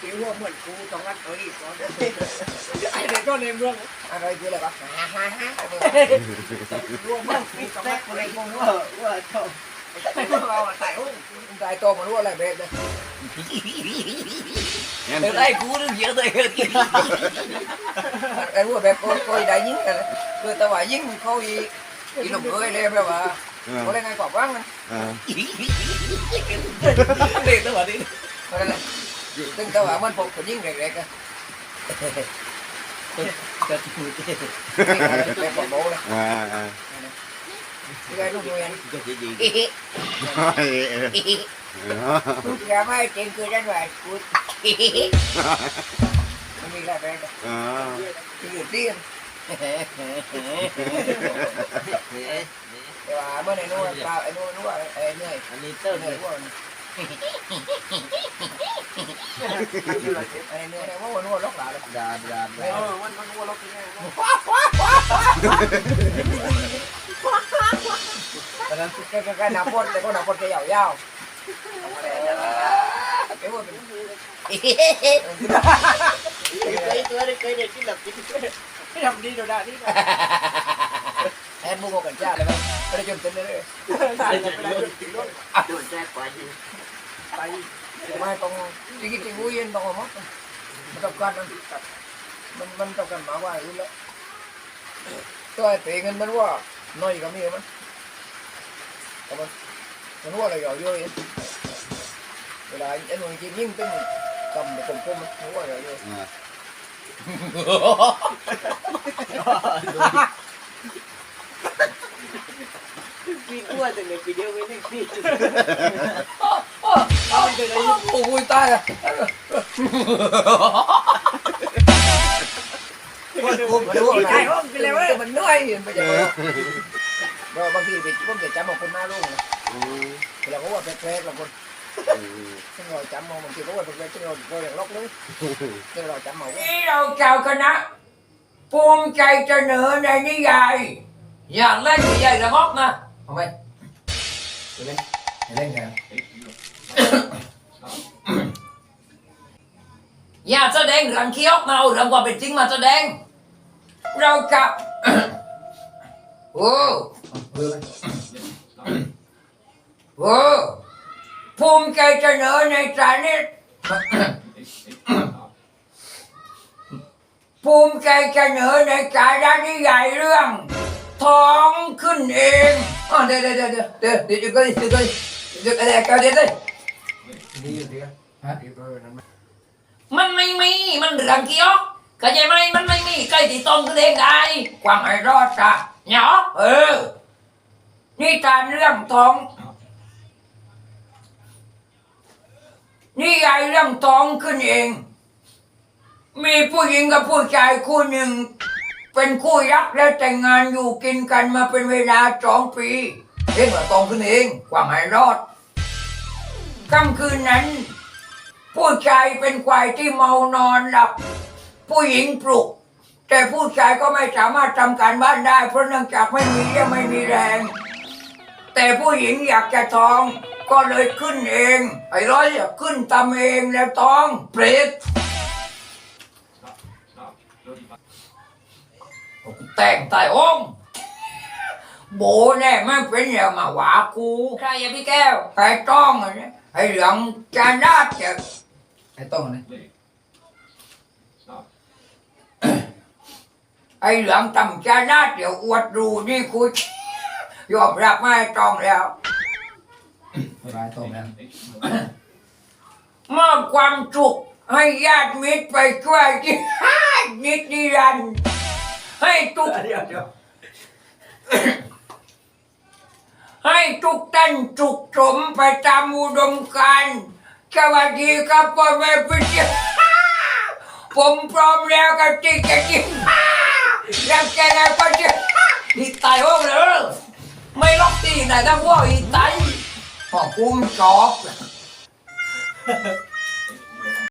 ตีหัวเหมือนกูตรงนั้นเอ้ยก่อนไอ้เด็กก็ในเมืองอะไรคืออะไรวะฮ่าฮ่าฮ่ารัวเหมือนกูตรงนั้นกูเลยงงว่าว่าชอบเราใส่หุ้นตายโตมันรู้อะไรเบ็ดเลยเดี๋ยวได้กูนึกเยอะเลยไอ้รู้แบบโกยได้ยิงกันคือแต่ว่ายิงเขาอีอีหนุ่มเอ้ยเลยแบบว่าเขาเล่นไงกว่าบ้างนเด็กตัวนี้ เพราะนั่นแหละซึ่งแต่ว่ามันพกคนยิงเด็กๆอะจะถูกแบบของโบเลยอ่าอ่าที่ไอ้ลูกเรียนก็จะดีลูกแกไม่จริงคือด้ไหมกูมันมีอะไรแบบอ่าที่อยู่ที่แต่ว่าเมื่อในนู้นเปล่าไอ้นู้นนู้นไอ้เหนื่อยอันนี้เติมเหนื่อย แต่ว่าวันนู้นล็อกหลาเลยดาดาดาเออวันวันนู้นล็อกที่แน่ตอนนั้นก็ก็หนาปนแต่ก็หนาปนแกยาวยาวไอ้พวกเป็นเคยตัวเคยเด็กที่หลับกินที่ทำดีโดดาดีแอนมุกกันจ้าเลยไหมไม่ได้จนเต้นเลยเลยโดนแจ้งไป tay. Mai còn chỉ cái chỉ vui yên bằng mất mình tập cần mình mình tập cần mà qua luôn đó. Tôi thấy ngân mình qua nói gì cả miếng mình cảm ơn. Mình qua là giỏi vui vậy là anh anh hoàng chỉ riêng tên cầm một cục cơm mình qua giỏi vui à. Vì quá từ này video với này ใช่ห้องไปเลยเว้ยมันเหนื่อยมันจะเราบางทีไปผมจะจำของคนหน้าลูกนะเราก็ว่าแปลกๆเราคนซึ่งเราจำมองบางทีก็ว่าแปลกๆซึ่งเราเราอย่างล็อกเลยซึ่งเราจำเอานี่เราเจ้าคณะภูมิใจเสนอในนิยายอยากเล่นใหญ่ละงอกนะทำไมเล่นเล่นกัน อยาแสดงเรื่องเคี้ยวมาเอาเรื่องความเป็นจริงมาแสดง เรากับ โอ้โอ้ภูมิใจเสนอในสารนี้ภูมิใจเสนอในสาระนิยายเรื่องท้องขึ้นเองอ๋อเดี๋ยวเดี๋ยวเดี๋ยวเดี๋ยวเดี๋ยวเดี๋ยวเดี๋ยวเดี๋ยวเดี๋ยวเดี๋ยวเดี๋ยวเดี๋ยวเดี๋ยวเดี๋ยวเดีอยู่ดีฮะมัน ไม่มีมันเรื่องเคี้ยวเข้าใจไหมมันไม่มีใครที่ต้องแสดงได้ความให้รอดจ้ะเนาะเออ นี่การเรื่องท้องนี่ยายเรื่องท้องขึ้นเอง มีผู้หญิงกับผู้ชายคู่หนึ่ง เป็นคู่รักและแต่งงานอยู่กินกันมาเป็นเวลาสองปีเองว่าท้องขึ้นเอง ความให้รอดค่ำคืนนั้น ผู้ชายเป็นควายที่เมานอนหลับ ผู้หญิงปลุก แต่ผู้ชายก็ไม่สามารถทำการบ้านได้ เพราะเนื่องจากไม่มีเรี่ยวไม่มีแรง แต่ผู้หญิงอยากจะท้อง ก็เลยขึ้นเอง ไอ้ร้อยอะขึ้นตามเองแล้วท้องเปรตแต่งตายองค์โบแน่ไม่เป็นอย่างมาหวากูใครอะพี่แก้วไอ้ต้องอะเนี่ยไอ้เหลืองจานดาดจะ ไอ้ต้องนะไอ้เหลืองตำจานดาดเดี๋ยวอวดดูนี่กูยอมรับไม่ต้องแล้วไม่ได้ต้มแล้วมอบความสุขให้ญาติมิตรไปช่วยที่นิดนิรันดร์ให้ทุกเดี๋ยวเดี๋ยวให้ทุกท่านสุขสมไปตามอุดมการณ์ สวัสดีครับพ่อแม่พี่เจ้าผมพร้อมแล้วกับที่จะกินแล้วแกไงพ่อเจ้าอีตายห้องเลยไม่ล็อกตีไหนทั้งว่าอีตายพ่อคุ้มจอบ